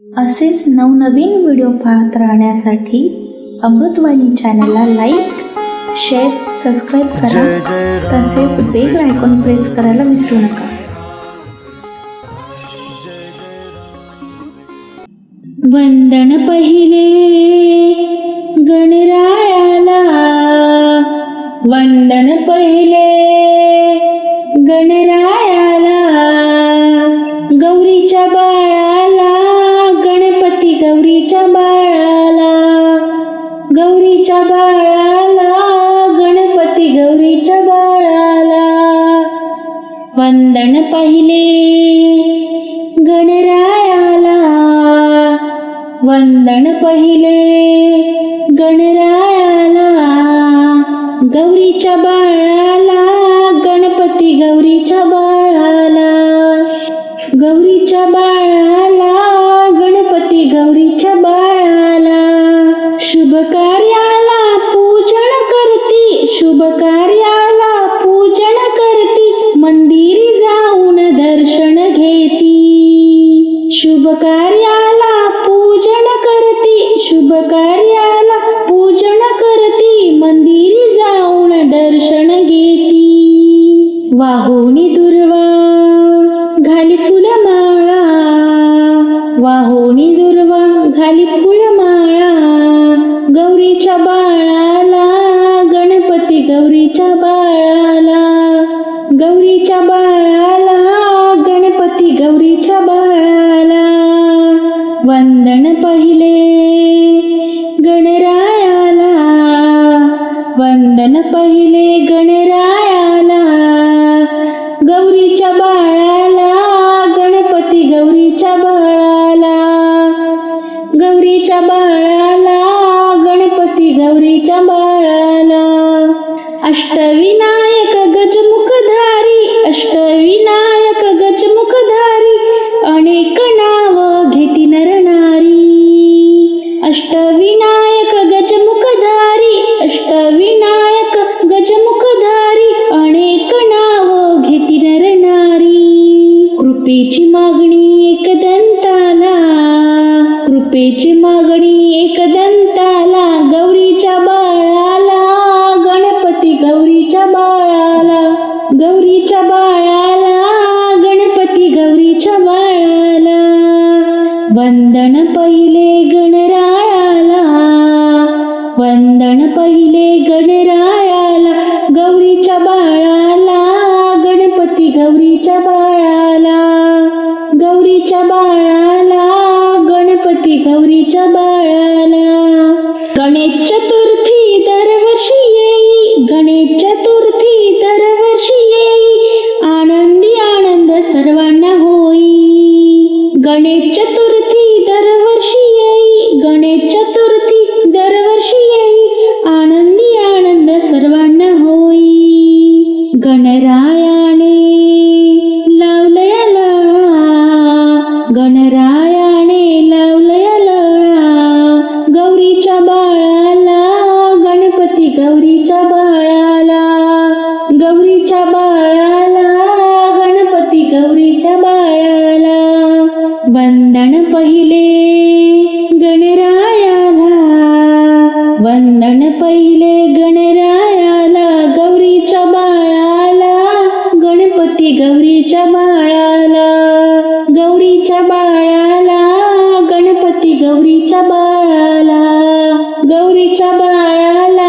असेच नवनवीन व्हिडिओ पाहत राहण्यासाठी अमृतवाणी चॅनलला लाईक शेअर सबस्क्राईब करा. तसेच बेल आयकॉन प्रेस करायला विसरू नका. वंदन पहिले गौरीच्या बाळाला गौरीच्या बाळाला गणपती गौरीच्या बाळाला. वंदन पाहिले गणरायाला वंदन पहिले गणरायाला. गौरीच्या बाळा शुभ कार्याला पूजन करती शुभ कार्याला पूजन करती मंदिरी जाऊन दर्शन घेती. शुभ कार्याला पूजन करती शुभ कार्याला पूजन करती मंदिरी जाऊन दर्शन घेती. वाहुनी दुर्वा घाली फुलमाळा. वाहुनी दुर्वा घाली फुलमाळा. गौरीच्या बाळाला गणपती गौरीच्या बाळाला गौरीच्या बाळाला गणपती गौरीच्या बाळाला. वंदन पहिले गणरायाला वंदन पहिले गणरायाला. गौरीच्या बाळाला गणपती गौरीच्या बाळाला. गौरीच्या बाळाला गौरीच्या बाळाला. अष्टविनायक गजमुखधारी अष्टविनायक गजमुखधारी अनेक नाव घेती नरनारी. अष्टविनायक गजमुखधारी अष्टविनायक गजमुखधारी अनेक नाव घेती नरनारी. कृपेची मागणी एक दंताला. कृपेची मागणी एक गौरीच्या बाळाला गणपती गौरीच्या बाळाला. वंदन पहिले गणरायाला वंदन पहिले गणरायाला. गौरीच्या बाळाला गणपती गौरीच्या बाळाला. गौरीच्या बाळाला गणपती गौरीच्या बाळाला. गणेश चतुर्थी दरवर्षी येई गणेश चतुर्थी गणरायाने लावलया लळा. गणरायाने लावलया लळा. गौरीच्या बाळाला गणपती गौरीच्या बाळाला गौरीच्या बाळाला बाळाला गौरीच्या बाळाला.